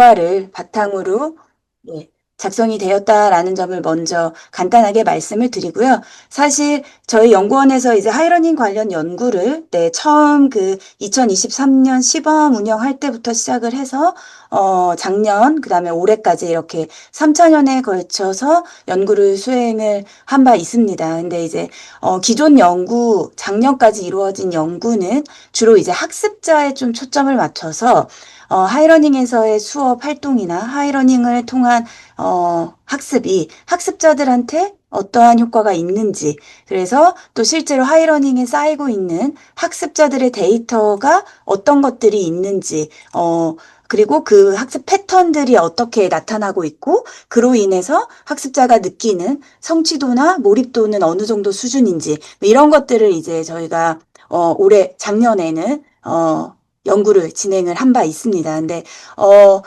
결과를 바탕으로 예, 작성이 되었다라는 점을 먼저 간단하게 말씀을 드리고요. 사실 저희 연구원에서 이제 하이러닝 관련 연구를 네, 처음 그 2023년 시범 운영할 때부터 시작을 해서 어, 작년 그다음에 올해까지 이렇게 3차년에 걸쳐서 연구를 수행을 한 바 있습니다. 근데 이제 어, 기존 연구 작년까지 이루어진 연구는 주로 이제 학습자에 좀 초점을 맞춰서 어, 하이러닝에서의 수업 활동이나 하이러닝을 통한 어, 학습이 학습자들한테 어떠한 효과가 있는지, 그래서 또 실제로 하이러닝에 쌓이고 있는 학습자들의 데이터가 어떤 것들이 있는지, 어, 그리고 그 학습 패턴들이 어떻게 나타나고 있고, 그로 인해서 학습자가 느끼는 성취도나 몰입도는 어느 정도 수준인지, 뭐 이런 것들을 이제 저희가, 어, 올해, 작년에는, 어, 연구를 진행을 한 바 있습니다. 근데, 어,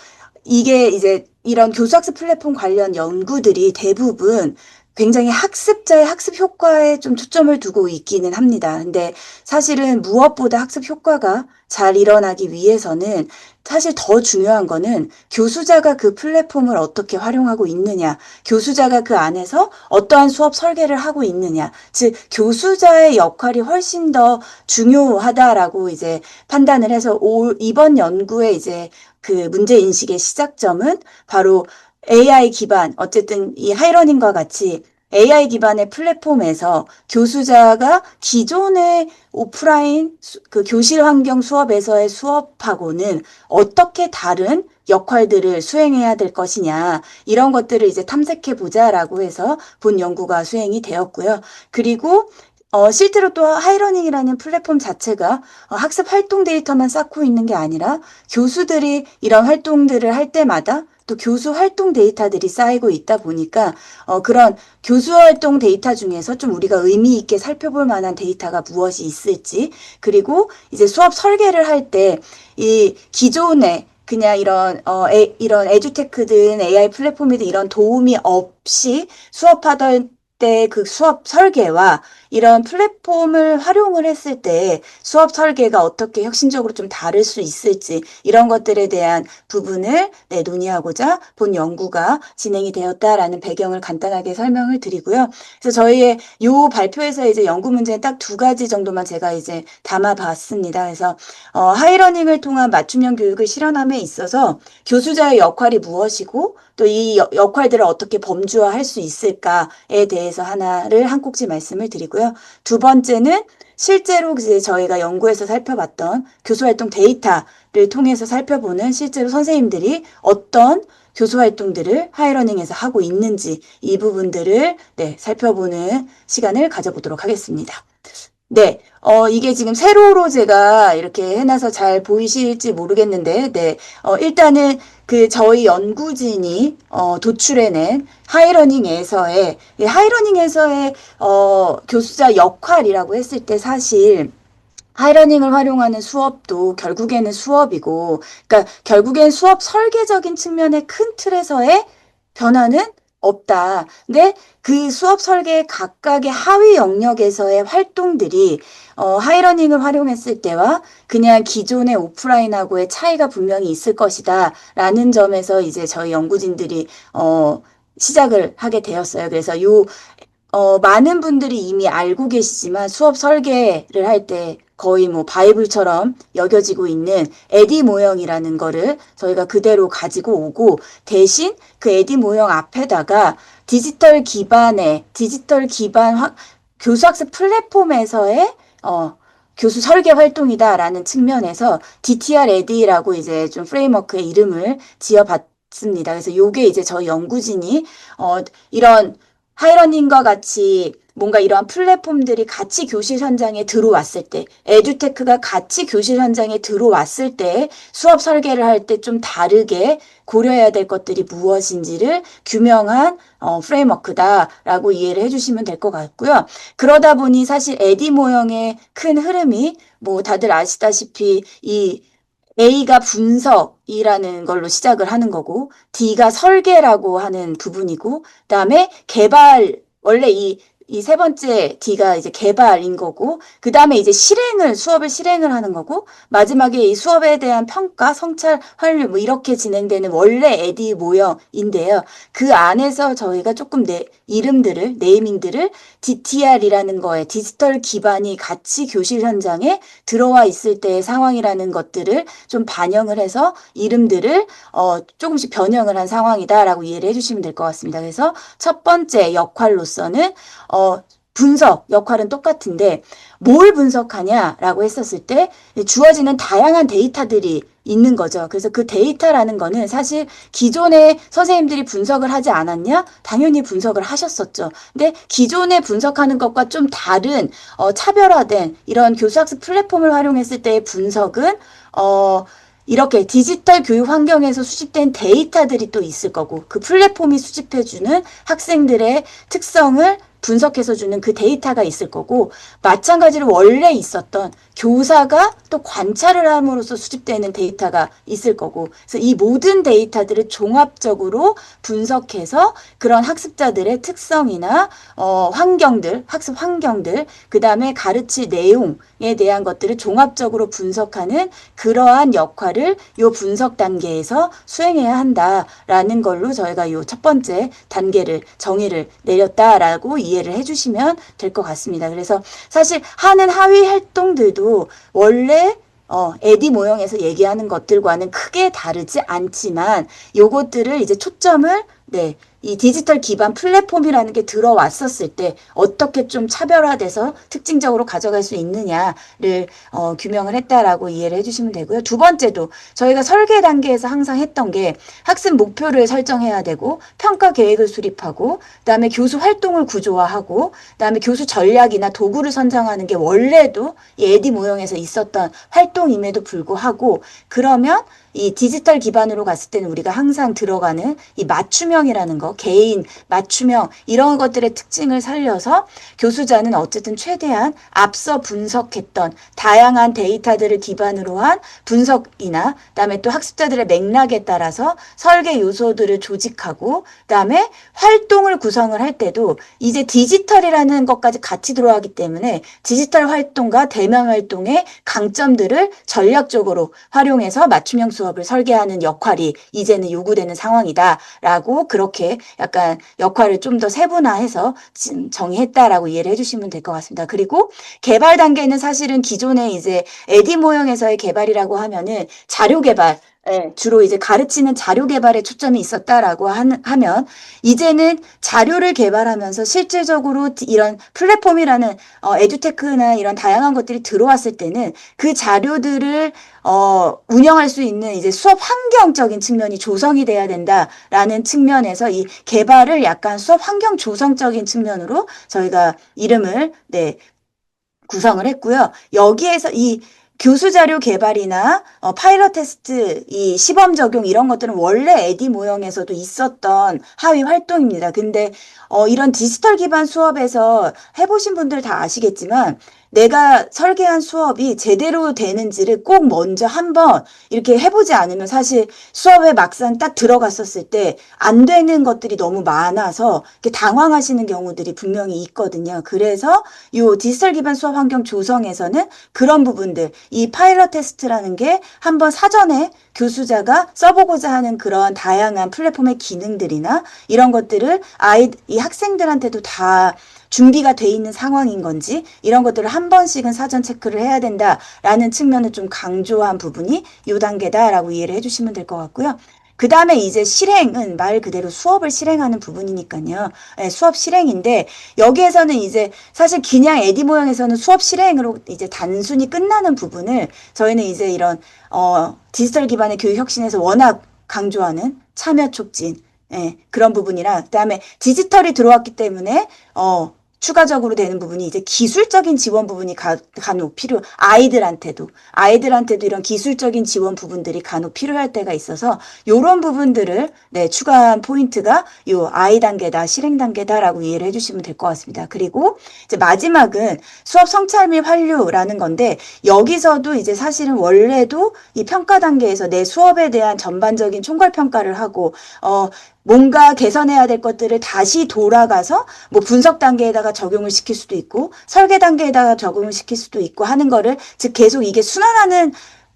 이게 이제 이런 교수학습 플랫폼 관련 연구들이 대부분 굉장히 학습자의 학습 효과에 좀 초점을 두고 있기는 합니다. 근데 사실은 무엇보다 학습 효과가 잘 일어나기 위해서는 사실 더 중요한 거는 교수자가 그 플랫폼을 어떻게 활용하고 있느냐, 교수자가 그 안에서 어떠한 수업 설계를 하고 있느냐, 즉, 교수자의 역할이 훨씬 더 중요하다라고 이제 판단을 해서 올, 이번 연구의 이제 그 문제 인식의 시작점은 바로 AI 기반, 어쨌든 이 하이러닝과 같이 AI 기반의 플랫폼에서 교수자가 기존의 오프라인 수- 그 교실 환경 수업에서의 수업하고는 어떻게 다른 역할들을 수행해야 될 것이냐, 이런 것들을 이제 탐색해 보자라고 해서 본 연구가 수행이 되었고요. 그리고 어, 실제로 또 하이러닝이라는 플랫폼 자체가 어, 학습 활동 데이터만 쌓고 있는 게 아니라 교수들이 이런 활동들을 할 때마다 또 교수 활동 데이터들이 쌓이고 있다 보니까 어, 그런 교수 활동 데이터 중에서 좀 우리가 의미 있게 살펴볼 만한 데이터가 무엇이 있을지 그리고 이제 수업 설계를 할 때 이 기존에 그냥 이런 어 에, 이런 에듀테크든 AI 플랫폼이든 이런 도움이 없이 수업하던 때 그 수업 설계와 이런 플랫폼을 활용을 했을 때 수업 설계가 어떻게 혁신적으로 좀 다를 수 있을지 이런 것들에 대한 부분을 네, 논의하고자 본 연구가 진행이 되었다라는 배경을 간단하게 설명을 드리고요. 그래서 저희의 요 발표에서 이제 연구 문제는 딱 두 가지 정도만 제가 이제 담아 봤습니다. 그래서 어, 하이러닝을 통한 맞춤형 교육을 실현함에 있어서 교수자의 역할이 무엇이고 또 이 역할들을 어떻게 범주화할 수 있을까에 대해서 하나를 한 꼭지 말씀을 드리고요. 두 번째는 실제로 이제 저희가 연구에서 살펴봤던 교수활동 데이터를 통해서 살펴보는 실제로 선생님들이 어떤 교수 활동들을 하이러닝에서 하고 있는지 이 부분들을 네, 살펴보는 시간을 가져보도록 하겠습니다. 네, 어, 이게 지금 세로로 제가 이렇게 해놔서 잘 보이실지 모르겠는데, 네, 어, 일단은 그 저희 연구진이 어, 도출해낸 하이러닝에서의 이 하이러닝에서의 어, 교수자 역할이라고 했을 때 사실 하이러닝을 활용하는 수업도 결국에는 수업이고, 그러니까 결국엔 수업 설계적인 측면의 큰 틀에서의 변화는 없다. 근데 그 수업 설계 각각의 하위 영역에서의 활동들이 어, 하이러닝을 활용했을 때와 그냥 기존의 오프라인하고의 차이가 분명히 있을 것이다. 라는 점에서 이제 저희 연구진들이 어, 시작을 하게 되었어요. 그래서 요 어, 많은 분들이 이미 알고 계시지만 수업 설계를 할 때 거의 뭐 바이블처럼 여겨지고 있는 에디 모형이라는 거를 저희가 그대로 가지고 오고 대신 그 에디 모형 앞에다가 디지털 기반의 디지털 기반 학, 교수학습 플랫폼에서의 어, 교수 설계 활동이다라는 측면에서 DTR 에디라고 이제 좀 프레임워크의 이름을 지어봤습니다. 그래서 요게 이제 저희 연구진이 어, 이런 하이러닝과 같이 뭔가 이러한 플랫폼들이 같이 교실 현장에 들어왔을 때, 에듀테크가 같이 교실 현장에 들어왔을 때 수업 설계를 할 때 좀 다르게 고려해야 될 것들이 무엇인지를 규명한 어, 프레임워크다라고 이해를 해주시면 될 것 같고요. 그러다 보니 사실 에디 모형의 큰 흐름이 뭐 다들 아시다시피 이 A가 분석이라는 걸로 시작을 하는 거고, D가 설계라고 하는 부분이고, 그 다음에 개발, 원래 이 이 세 번째 D가 이제 개발인 거고, 그 다음에 이제 실행을, 수업을 실행을 하는 거고, 마지막에 이 수업에 대한 평가, 성찰, 활류, 뭐 이렇게 진행되는 원래 에디 모형인데요. 그 안에서 저희가 조금 내, 이름들을, 네이밍들을 DTR이라는 거에 디지털 기반이 같이 교실 현장에 들어와 있을 때의 상황이라는 것들을 좀 반영을 해서 이름들을 어, 조금씩 변형을 한 상황이다라고 이해를 해주시면 될 것 같습니다. 그래서 첫 번째 역할로서는 어, 분석 역할은 똑같은데 뭘 분석하냐라고 했었을 때 주어지는 다양한 데이터들이 있는 거죠. 그래서 그 데이터라는 거는 사실 기존에 선생님들이 분석을 하지 않았냐? 당연히 분석을 하셨었죠. 근데 기존에 분석하는 것과 좀 다른 어, 차별화된 이런 교수학습 플랫폼을 활용했을 때의 분석은 어, 이렇게 디지털 교육 환경에서 수집된 데이터들이 또 있을 거고 그 플랫폼이 수집해주는 학생들의 특성을 분석해서 주는 그 데이터가 있을 거고 마찬가지로 원래 있었던 교사가 또 관찰을 함으로써 수집되는 데이터가 있을 거고 그래서 이 모든 데이터들을 종합적으로 분석해서 그런 학습자들의 특성이나 어, 환경들 학습 환경들 그 다음에 가르칠 내용에 대한 것들을 종합적으로 분석하는 그러한 역할을 요 분석 단계에서 수행해야 한다라는 걸로 저희가 요 첫 번째 단계를 정의를 내렸다라고 이 해를 해주시면 될 것 같습니다. 그래서 사실 하는 하위 활동들도 원래 어, 에디 모형에서 얘기하는 것들과는 크게 다르지 않지만 요것들을 이제 초점을 네, 이 디지털 기반 플랫폼이라는 게 들어왔었을 때 어떻게 좀 차별화돼서 특징적으로 가져갈 수 있느냐를 어, 규명을 했다라고 이해를 해주시면 되고요. 두 번째도 저희가 설계 단계에서 항상 했던 게 학습 목표를 설정해야 되고 평가 계획을 수립하고 그다음에 교수 활동을 구조화하고 그다음에 교수 전략이나 도구를 선정하는 게 원래도 이 에디 모형에서 있었던 활동임에도 불구하고 그러면 이 디지털 기반으로 갔을 때는 우리가 항상 들어가는 이 맞춤형이라는 거, 개인 맞춤형 이런 것들의 특징을 살려서 교수자는 어쨌든 최대한 앞서 분석했던 다양한 데이터들을 기반으로 한 분석이나 그다음에 또 학습자들의 맥락에 따라서 설계 요소들을 조직하고 그다음에 활동을 구성을 할 때도 이제 디지털이라는 것까지 같이 들어가기 때문에 디지털 활동과 대면 활동의 강점들을 전략적으로 활용해서 맞춤형 수업을 설계하는 역할이 이제는 요구되는 상황이다라고 그렇게 약간 역할을 좀 더 세분화해서 진- 정의했다라고 이해를 해주시면 될 것 같습니다. 그리고 개발 단계는 사실은 기존에 이제 에디 모형에서의 개발이라고 하면은 자료 개발 예, 주로 이제 가르치는 자료 개발에 초점이 있었다라고 한- 하면 이제는 자료를 개발하면서 실질적으로 디- 이런 플랫폼이라는 어, 에듀테크나 이런 다양한 것들이 들어왔을 때는 그 자료들을 어, 운영할 수 있는 이제 수업 환경적인 측면이 조성이 돼야 된다라는 측면에서 이 개발을 약간 수업 환경 조성적인 측면으로 저희가 이름을 네, 구성을 했고요. 여기에서 이 교수 자료 개발이나 어, 파일럿 테스트, 이 시범 적용 이런 것들은 원래 에디 모형에서도 있었던 하위 활동입니다. 근데 어, 이런 디지털 기반 수업에서 해보신 분들 다 아시겠지만 내가 설계한 수업이 제대로 되는지를 꼭 먼저 한번 이렇게 해보지 않으면 사실 수업에 막상 딱 들어갔었을 때 안 되는 것들이 너무 많아서 이렇게 당황하시는 경우들이 분명히 있거든요. 그래서 요 디지털 기반 수업 환경 조성에서는 그런 부분들, 이 파일럿 테스트라는 게 한번 사전에 교수자가 써보고자 하는 그런 다양한 플랫폼의 기능들이나 이런 것들을 아이, 이 학생들한테도 다 준비가 돼 있는 상황인 건지 이런 것들을 한 번씩은 사전 체크를 해야 된다라는 측면을 좀 강조한 부분이 요 단계다라고 이해를 해주시면 될 것 같고요. 그 다음에 이제 실행은 말 그대로 수업을 실행하는 부분이니까요. 예, 수업 실행인데 여기에서는 이제 사실 그냥 에디 모형에서는 수업 실행으로 이제 단순히 끝나는 부분을 저희는 이제 이런 어, 디지털 기반의 교육 혁신에서 워낙 강조하는 참여 촉진 예, 그런 부분이랑 그다음에 디지털이 들어왔기 때문에 어 추가적으로 되는 부분이 이제 기술적인 지원 부분이 가, 간혹 필요, 아이들한테도, 아이들한테도 이런 기술적인 지원 부분들이 간혹 필요할 때가 있어서, 요런 부분들을, 네, 추가한 포인트가 요 아이 단계다, 실행 단계다라고 이해를 해주시면 될 것 같습니다. 그리고 이제 마지막은 수업 성찰 및 환류라는 건데, 여기서도 이제 사실은 원래도 이 평가 단계에서 내 수업에 대한 전반적인 총괄 평가를 하고, 어, 뭔가 개선해야 될 것들을 다시 돌아가서 뭐 분석 단계에다가 적용을 시킬 수도 있고 설계 단계에다가 적용을 시킬 수도 있고 하는 거를 즉 계속 이게 순환하는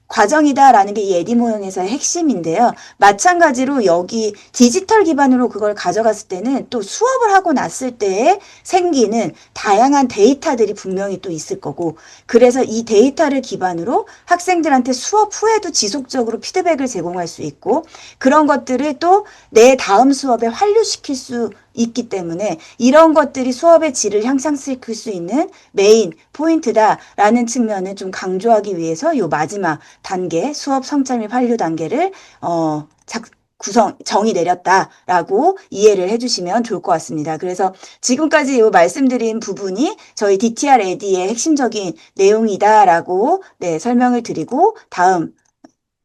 과정이다라는 게 이 에디 모형에서의 핵심인데요. 마찬가지로 여기 디지털 기반으로 그걸 가져갔을 때는 또 수업을 하고 났을 때에 생기는 다양한 데이터들이 분명히 또 있을 거고 그래서 이 데이터를 기반으로 학생들한테 수업 후에도 지속적으로 피드백을 제공할 수 있고 그런 것들을 또 내 다음 수업에 환류시킬 수 있기 때문에 이런 것들이 수업의 질을 향상시킬 수 있는 메인 포인트다라는 측면을 좀 강조하기 위해서 요 마지막 단계 수업 성찰 및 환류 단계를 어 작, 구성 정의 내렸다라고 이해를 해주시면 좋을 것 같습니다. 그래서 지금까지 요 말씀드린 부분이 저희 DTR 에디의 핵심적인 내용이다라고 네, 설명을 드리고 다음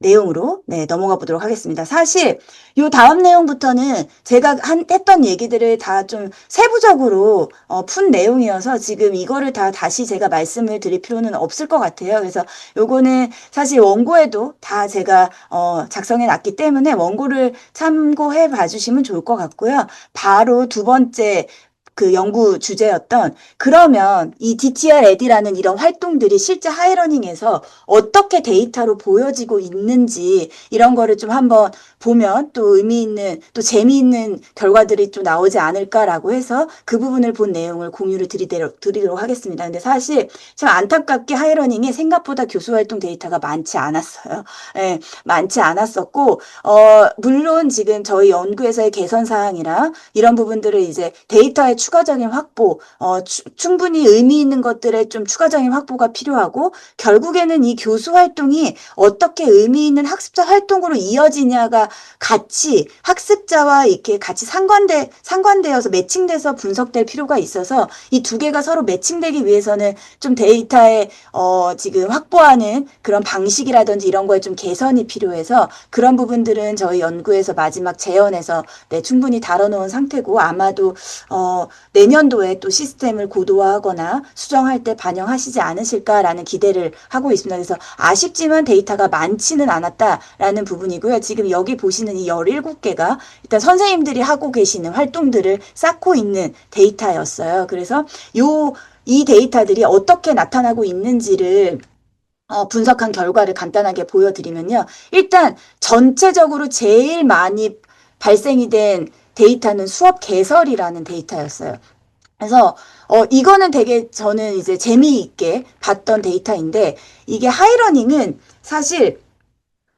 내용으로 네, 넘어가 보도록 하겠습니다. 사실 요 다음 내용부터는 제가 한, 했던 얘기들을 다 좀 세부적으로 어, 푼 내용이어서 지금 이거를 다 다시 제가 말씀을 드릴 필요는 없을 것 같아요. 그래서 요거는 사실 원고에도 다 제가 어, 작성해 놨기 때문에 원고를 참고해 봐주시면 좋을 것 같고요. 바로 두 번째 그 연구 주제였던 그러면 이 DTR 에디라는 이런 활동들이 실제 하이러닝에서 어떻게 데이터로 보여지고 있는지 이런 거를 좀 한번 보면 또 의미 있는 또 재미있는 결과들이 좀 나오지 않을까라고 해서 그 부분을 본 내용을 공유를 드리도록, 드리도록 하겠습니다. 근데 사실 참 안타깝게 하이러닝이 생각보다 교수 활동 데이터가 많지 않았어요. 예, 많지 않았었고 어 물론 지금 저희 연구에서의 개선 사항이랑 이런 부분들을 이제 데이터의 추가적인 확보, 어, 추- 충분히 의미 있는 것들의 좀 추가적인 확보가 필요하고 결국에는 이 교수 활동이 어떻게 의미 있는 학습자 활동으로 이어지냐가 같이 학습자와 이렇게 같이 상관돼 상관되어서 매칭돼서 분석될 필요가 있어서 이 두 개가 서로 매칭되기 위해서는 좀 데이터에 어, 지금 확보하는 그런 방식이라든지 이런 거에 좀 개선이 필요해서 그런 부분들은 저희 연구에서 마지막 재연에서 네, 충분히 다뤄놓은 상태고 아마도 어, 내년도에 또 시스템을 고도화하거나 수정할 때 반영하시지 않으실까라는 기대를 하고 있습니다. 그래서 아쉽지만 데이터가 많지는 않았다라는 부분이고요. 지금 여기 보시는 이 17개가 일단 선생님들이 하고 계시는 활동들을 쌓고 있는 데이터였어요. 그래서 요, 이 데이터들이 어떻게 나타나고 있는지를 어, 분석한 결과를 간단하게 보여드리면요. 일단 전체적으로 제일 많이 발생이 된 데이터는 수업 개설이라는 데이터였어요. 그래서 어 이거는 되게 저는 이제 재미있게 봤던 데이터인데 이게 하이러닝은 사실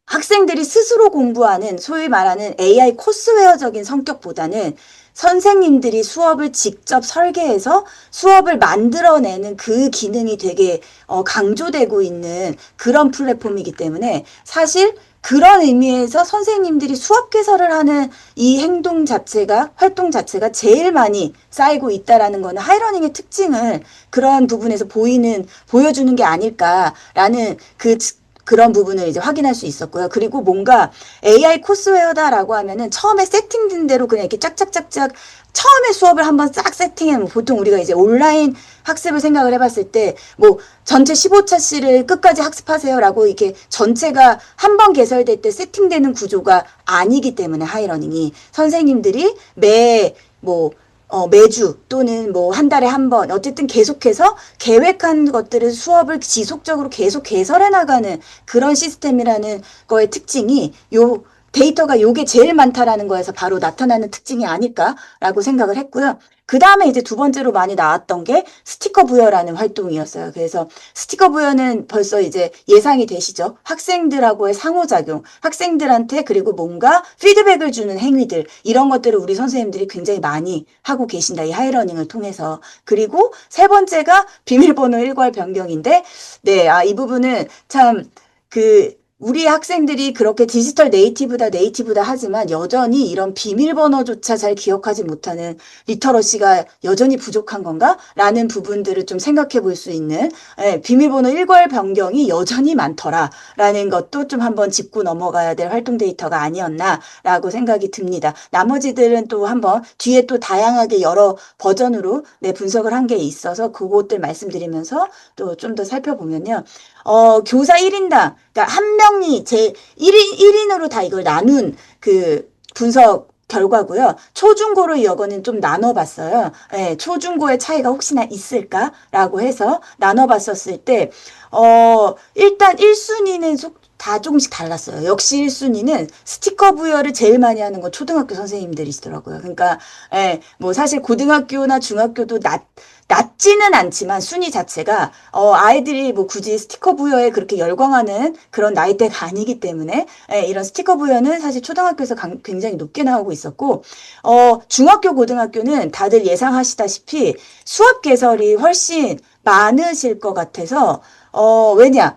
학생들이 스스로 공부하는 소위 말하는 AI 코스웨어적인 성격보다는 선생님들이 수업을 직접 설계해서 수업을 만들어내는 그 기능이 되게 어, 강조되고 있는 그런 플랫폼이기 때문에 사실 그런 의미에서 선생님들이 수업 개설을 하는 이 행동 자체가 활동 자체가 제일 많이 쌓이고 있다라는 거는 하이러닝의 특징을 그런 부분에서 보이는 보여주는 게 아닐까라는 그 그런 부분을 이제 확인할 수 있었고요. 그리고 뭔가 AI 코스웨어다라고 하면은 처음에 세팅된 대로 그냥 이렇게 짝짝짝짝 처음에 수업을 한번 싹 세팅해 뭐 보통 우리가 이제 온라인 학습을 생각을 해봤을 때 뭐 전체 15차씨를 끝까지 학습하세요라고 이렇게 전체가 한 번 개설될 때 세팅되는 구조가 아니기 때문에 하이러닝이 선생님들이 매 뭐 어, 매주 또는 뭐 한 달에 한 번 어쨌든 계속해서 계획한 것들을 수업을 지속적으로 계속 개설해 나가는 그런 시스템이라는 거의 특징이 요 데이터가 요게 제일 많다라는 거에서 바로 나타나는 특징이 아닐까라고 생각을 했고요. 그 다음에 이제 두 번째로 많이 나왔던 게 스티커 부여라는 활동이었어요. 그래서 스티커 부여는 벌써 이제 예상이 되시죠? 학생들하고의 상호작용, 학생들한테 그리고 뭔가 피드백을 주는 행위들, 이런 것들을 우리 선생님들이 굉장히 많이 하고 계신다. 이 하이러닝을 통해서. 그리고 세 번째가 비밀번호 일괄 변경인데, 네, 아, 이 부분은 참, 그, 우리 학생들이 그렇게 디지털 네이티브다 네이티브다 하지만 여전히 이런 비밀번호조차 잘 기억하지 못하는 리터러시가 여전히 부족한 건가? 라는 부분들을 좀 생각해 볼 수 있는 예, 비밀번호 일괄 변경이 여전히 많더라 라는 것도 좀 한번 짚고 넘어가야 될 활동 데이터가 아니었나 라고 생각이 듭니다. 나머지들은 또 한번 뒤에 또 다양하게 여러 버전으로 네, 분석을 한 게 있어서 그것들 말씀드리면서 또 좀 더 살펴보면요. 어, 교사 1인당, 그러니까 한 명이 제 1인, 1인으로 다 이걸 나눈 그 분석 결과고요. 초중고로 이거는 좀 나눠봤어요. 예, 초중고의 차이가 혹시나 있을까라고 해서 나눠봤었을 때, 어, 일단 1순위는 다 조금씩 달랐어요. 역시 1순위는 스티커 부여를 제일 많이 하는 건 초등학교 선생님들이시더라고요. 그러니까, 예, 뭐 사실 고등학교나 중학교도 낮, 낮지는 않지만 순위 자체가 어 아이들이 뭐 굳이 스티커 부여에 그렇게 열광하는 그런 나이대가 아니기 때문에 예, 이런 스티커 부여는 사실 초등학교에서 강- 굉장히 높게 나오고 있었고 어 중학교 고등학교는 다들 예상하시다시피 수업 개설이 훨씬 많으실 것 같아서 어 왜냐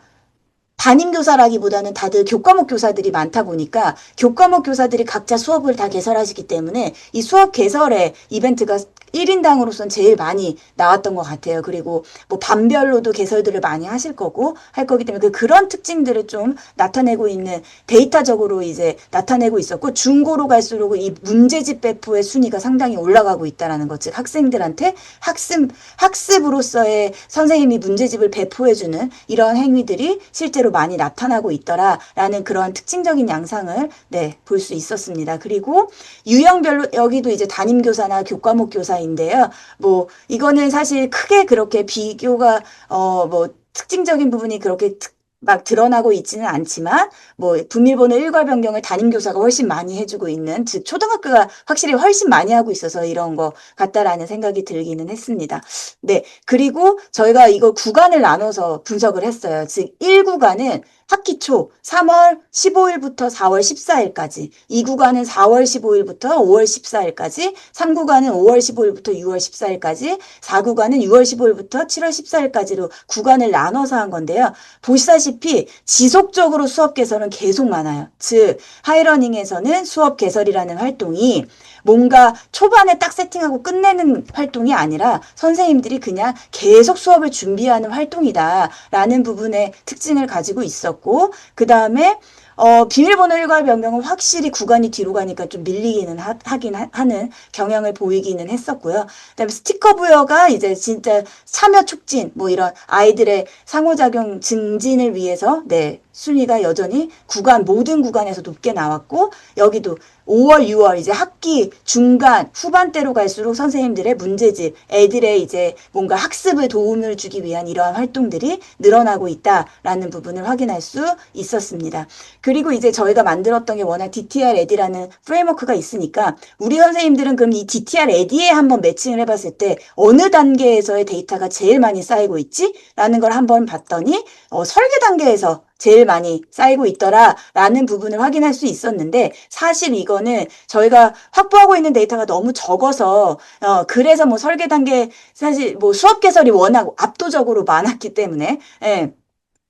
담임 교사라기보다는 다들 교과목 교사들이 많다 보니까 교과목 교사들이 각자 수업을 다 개설하시기 때문에 이 수업 개설의 이벤트가 1인당으로선 제일 많이 나왔던 것 같아요. 그리고 뭐 반별로도 개설들을 많이 하실 거고 할 거기 때문에 그 그런 특징들을 좀 나타내고 있는 데이터적으로 이제 나타내고 있었고 중고로 갈수록 이 문제집 배포의 순위가 상당히 올라가고 있다라는 것, 즉 학생들한테 학습 학습으로서의 선생님이 문제집을 배포해주는 이런 행위들이 실제로 많이 나타나고 있더라라는 그런 특징적인 양상을 네, 볼 수 있었습니다. 그리고 유형별로 여기도 이제 담임 교사나 교과목 교사인데요. 뭐 이거는 사실 크게 그렇게 비교가 어뭐 특징적인 부분이 그렇게 특- 막 드러나고 있지는 않지만 뭐 분밀번호 일괄 변경을 담임 교사가 훨씬 많이 해주고 있는 즉 초등학교가 확실히 훨씬 많이 하고 있어서 이런 거 같다라는 생각이 들기는 했습니다. 네 그리고 저희가 이거 구간을 나눠서 분석을 했어요. 즉 1구간은 학기 초 3월 15일부터 4월 14일까지, 2구간은 4월 15일부터 5월 14일까지, 3구간은 5월 15일부터 6월 14일까지, 4구간은 6월 15일부터 7월 14일까지로 구간을 나눠서 한 건데요. 보시다시피 지속적으로 수업 개설은 계속 많아요. 즉 하이러닝에서는 수업 개설이라는 활동이 뭔가 초반에 딱 세팅하고 끝내는 활동이 아니라 선생님들이 그냥 계속 수업을 준비하는 활동이다라는 부분의 특징을 가지고 있었고 그 다음에 어, 비밀번호 일괄 변경은 확실히 구간이 뒤로 가니까 좀 밀리기는 하, 하긴 하, 는 경향을 보이기는 했었고요. 그다음에 스티커 부여가 이제 진짜 참여 촉진 뭐 이런 아이들의 상호작용 증진을 위해서 네 순위가 여전히 구간 모든 구간에서 높게 나왔고 여기도 5월, 6월 이제 학기 중간 후반대로 갈수록 선생님들의 문제집, 애들의 이제 뭔가 학습을 도움을 주기 위한 이러한 활동들이 늘어나고 있다라는 부분을 확인할 수 있었습니다. 그리고 이제 저희가 만들었던 게 워낙 DTR 에디라는 프레임워크가 있으니까 우리 선생님들은 그럼 이 DTR 에디에 한번 매칭을 해봤을 때 어느 단계에서의 데이터가 제일 많이 쌓이고 있지? 라는 걸 한번 봤더니 어, 설계 단계에서 제일 많이 쌓이고 있더라라는 부분을 확인할 수 있었는데 사실 이거는 저희가 확보하고 있는 데이터가 너무 적어서 어 그래서 뭐 설계 단계 사실 뭐 수업 개설이 워낙 압도적으로 많았기 때문에 예.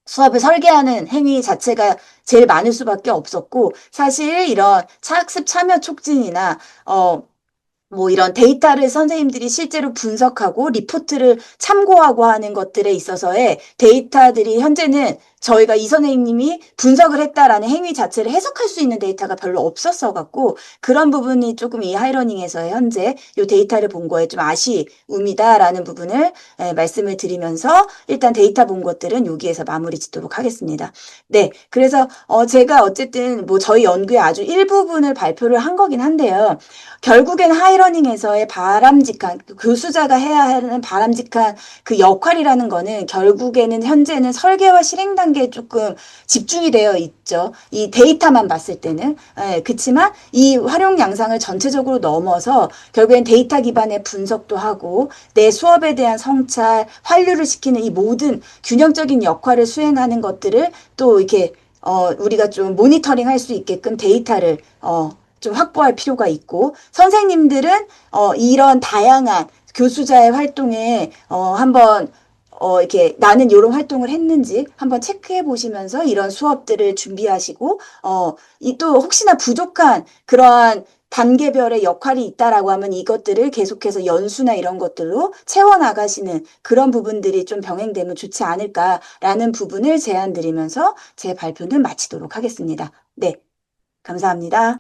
수업을 설계하는 행위 자체가 제일 많을 수밖에 없었고 사실 이런 학습 참여 촉진이나 어뭐 이런 데이터를 선생님들이 실제로 분석하고 리포트를 참고하고 하는 것들에 있어서의 데이터들이 현재는 저희가 이 선생님이 분석을 했다라는 행위 자체를 해석할 수 있는 데이터가 별로 없었어 갖고 그런 부분이 조금 이 하이러닝에서의 현재 이 데이터를 본 거에 좀 아쉬움이다라는 부분을 예, 말씀을 드리면서 일단 데이터 본 것들은 여기에서 마무리 짓도록 하겠습니다. 네. 그래서 어 제가 어쨌든 뭐 저희 연구의 아주 일부분을 발표를 한 거긴 한데요. 결국엔 하이러닝에서의 바람직한 그 교수자가 해야 하는 바람직한 그 역할이라는 거는 결국에는 현재는 설계와 실행 단 계에 조금 집중이 되어 있죠. 이 데이터만 봤을 때는 예, 그렇지만 이 활용 양상을 전체적으로 넘어서 결국엔 데이터 기반의 분석도 하고 내 수업에 대한 성찰, 환류를 시키는 이 모든 균형적인 역할을 수행하는 것들을 또 이렇게 어 우리가 좀 모니터링 할 수 있게끔 데이터를 어 좀 확보할 필요가 있고 선생님들은 어 이런 다양한 교수자의 활동에 어 한번 어 이렇게 나는 이런 활동을 했는지 한번 체크해 보시면서 이런 수업들을 준비하시고 어 이 또 혹시나 부족한 그러한 단계별의 역할이 있다라고 하면 이것들을 계속해서 연수나 이런 것들로 채워 나가시는 그런 부분들이 좀 병행되면 좋지 않을까라는 부분을 제안 드리면서 제 발표는 마치도록 하겠습니다. 네. 감사합니다.